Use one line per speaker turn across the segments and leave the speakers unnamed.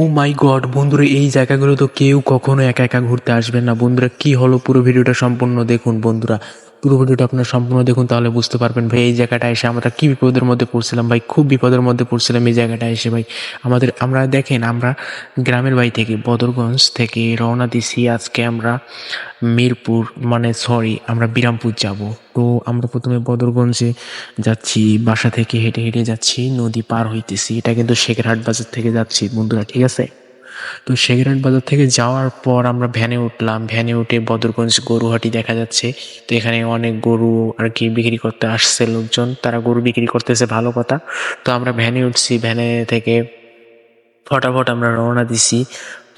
ও মাই god, বন্ধুরা, এই জায়গাগুলো তো কেউ কখনো একা একা ঘুরতে আসবেন না। বন্ধুরা, কি হলো পুরো ভিডিওটা সম্পূর্ণ দেখুন, বন্ধুরা। পুরো ভিডিওটা আপনারা সম্পূর্ণ দেখুন, তাহলে বুঝতে পারবেন ভাই, এই জায়গাটা এসে আমরা কি বিপদের মধ্যে পড়ছিলাম ভাই, খুব বিপদের মধ্যে পড়ছিলাম এই জায়গাটা এসে ভাই। আমাদের, আমরা দেখেন, আমরা গ্রামের বাড়ি থেকে, বদরগঞ্জ থেকে রওনা দিছি আজকে আমরা মিরপুর মানে সরি আমরা বিরামপুর যাব। তো আমরা প্রথমে বদরগঞ্জে যাচ্ছি, বাসা থেকে হেঁটে হেঁটে যাচ্ছি, নদী পার হইতেছি। এটা কিন্তু শেখরহাট বাজার থেকে যাচ্ছি, বন্ধুরা, ঠিক আছে? তো শেখরহাট বাজার থেকে যাওয়ার পর আমরা ভ্যানে উঠলাম। ভ্যানে উঠে বদরগঞ্জ গরুহাটি দেখা যাচ্ছে। তো এখানে অনেক গরু আর কি বিক্রি করতে আসছে লোকজন। তারা গরু বিক্রি করতেছে, ভালো কথা। তো আমরা ভ্যানে উঠছি, ভ্যানে থেকে ফটাফট আমরা রওনা দিছি।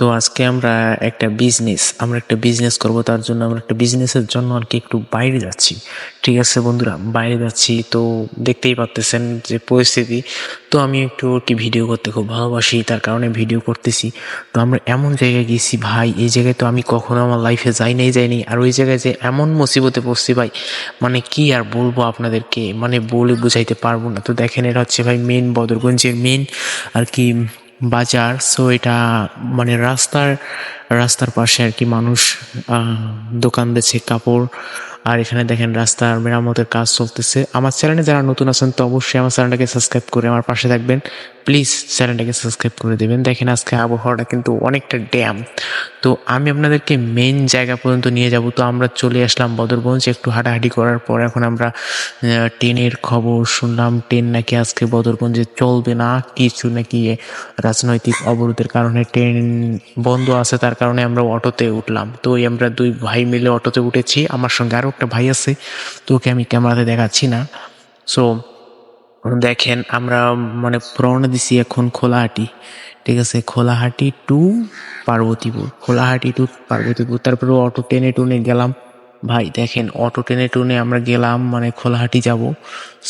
তো আজকে আমরা একটা বিজনেস আমরা একটা বিজনেস করব, তার জন্য আমরা একটা বিজনেসের জন্য আর কি একটু বাইরে যাচ্ছি। ঠিক আছে বন্ধুরা? বাইরে যাচ্ছি, তো দেখতেই পাচ্তেছেন যে পরিস্থিতি। তো আমি একটু আর কি ভিডিও করতে খুব ভালোবাসি, তার কারণে ভিডিও করতেছি। তো আমরা এমন জায়গায় গেছি, ভাই, এই জায়গায় তো আমি কখনো আমার লাইফে যাই নাই যাইনি আর ওই জায়গায় যে এমন মুসিবতে পড়ছি, ভাই মানে কি আর বলব আপনাদেরকে? মানে বলে বুঝাইতে পারব না। তো দেখেন, এটা হচ্ছে, ভাই মেন বদরগঞ্জের মেন আর কি বাজার সো এটা মানে রাস্তার রাস্তার পাশে আর কি মানুষ দোকান দিচ্ছে কাপড় আর এখানে দেখেন রাস্তার মেরামতের কাজ চলতেছে। আমার চ্যানেলে যারা নতুন আছেন তো অবশ্যই আমার চ্যানেলটাকে সাবস্ক্রাইব করে আমার পাশে থাকবেন। প্লিজ চ্যানেলটাকে সাবস্ক্রাইব করে দেবেন। দেখেন আজকে আবহাওয়াটা কিন্তু অনেকটা ড্যাম। তো আমি আপনাদেরকে মেন জায়গা পর্যন্ত নিয়ে যাব। তো আমরা চলে আসলাম বদরগঞ্জ। একটু হাঁটাহাঁটি করার পর এখন আমরা ট্রেনের খবর শুনলাম। ট্রেন নাকি আজকে বদরগঞ্জে চলবে না, কিছু নাকি রাজনৈতিক অবরোধের কারণে ট্রেন বন্ধ আছে, তার কারণে আমরা অটোতে উঠলাম। তো আমরা দুই ভাই মিলে অটোতে উঠেছি। আমার সঙ্গে আরও একটা ভাই আছে তো ওকে আমি ক্যামেরাতে দেখাচ্ছি না। সো দেখেন, আমরা মানে প্রণ দিছি এখন খোলাহাটি, ঠিক আছে? খোলাহাটি টু পার্বতীপুর, খোলাহাটি টু পার্বতীপুর, তারপরে অটো টেনে টুনে গেলাম। ভাই, দেখেন, অটো টেনে টুনে আমরা গেলাম মানে খোলাহাটি যাব।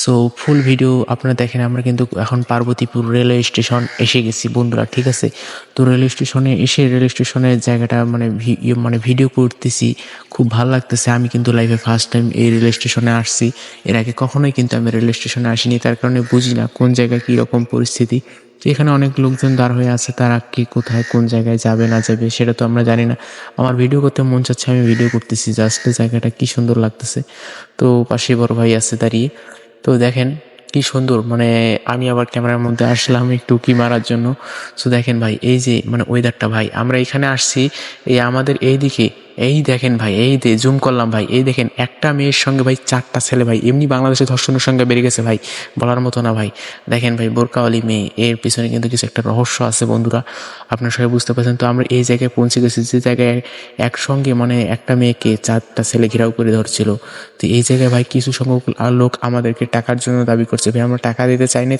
সো ফুল ভিডিও আপনারা দেখেন, আমরা কিন্তু এখন পার্বতীপুর রেলওয়ে স্টেশন এসে গেছি, বন্ধুরা, ঠিক আছে? তো রেলওয়ে স্টেশনে এসে রেলওয়ে স্টেশনের জায়গাটা মানে ইয়ে মানে ভিডিও করতেছি, খুব ভালো লাগতেছে। আমি কিন্তু লাইফে ফার্স্ট টাইম এই রেলওয়ে স্টেশনে আসছি। এর আগে কখনোই কিন্তু আমি রেলওয়ে স্টেশনে আসিনি, তার কারণে বুঝি না কোন জায়গায় কীরকম পরিস্থিতি। তো এখানে অনেক লোকজন দাঁড় হয়ে আছে, তারা কি কোথায়, কোন জায়গায় যাবে, না যাবে, সেটা তো আমরা জানি না। আমার ভিডিও করতে মন চাচ্ছে, আমি ভিডিও করতেছি জাস্ট জায়গাটা কি সুন্দর লাগতেছে। তো পাশে বড় ভাই আছে দাঁড়িয়ে। তো দেখেন কি সুন্দর মানে আমি আবার ক্যামেরার মধ্যে আসলাম একটু কি মারার জন্য। তো দেখেন ভাই, এই যে মানে ওয়েদারটা ভাই, আমরা এখানে আসছি, এই আমাদের এই দিকে এই দেখেন ভাই, এই দে জুম করলাম ভাই, এই দেখেন একটা মেয়ের সঙ্গে ভাই চারটা ছেলে ভাই, এমনি বাংলাদেশে ধর্ষণের সঙ্গে বেড়ে গেছে ভাই, বলার মতো না ভাই। দেখেন ভাই, বোরকাওয়ালি মেয়ে, এর পিছনে কিন্তু কিছু একটা রহস্য আছে বন্ধুরা, আপনার সবাই বুঝতে পারছেন। তো আমরা এই জায়গায় পৌঁছে গেছি, যে জায়গায় একসঙ্গে মানে একটা মেয়েকে চারটা ছেলে ঘেরাও করে ধরছিল। তো এই জায়গায় ভাই কিছু সংখ্যক লোক আমাদেরকে টাকার জন্য দাবি করছে। ভাই, আমরা টাকা দিতে চাই না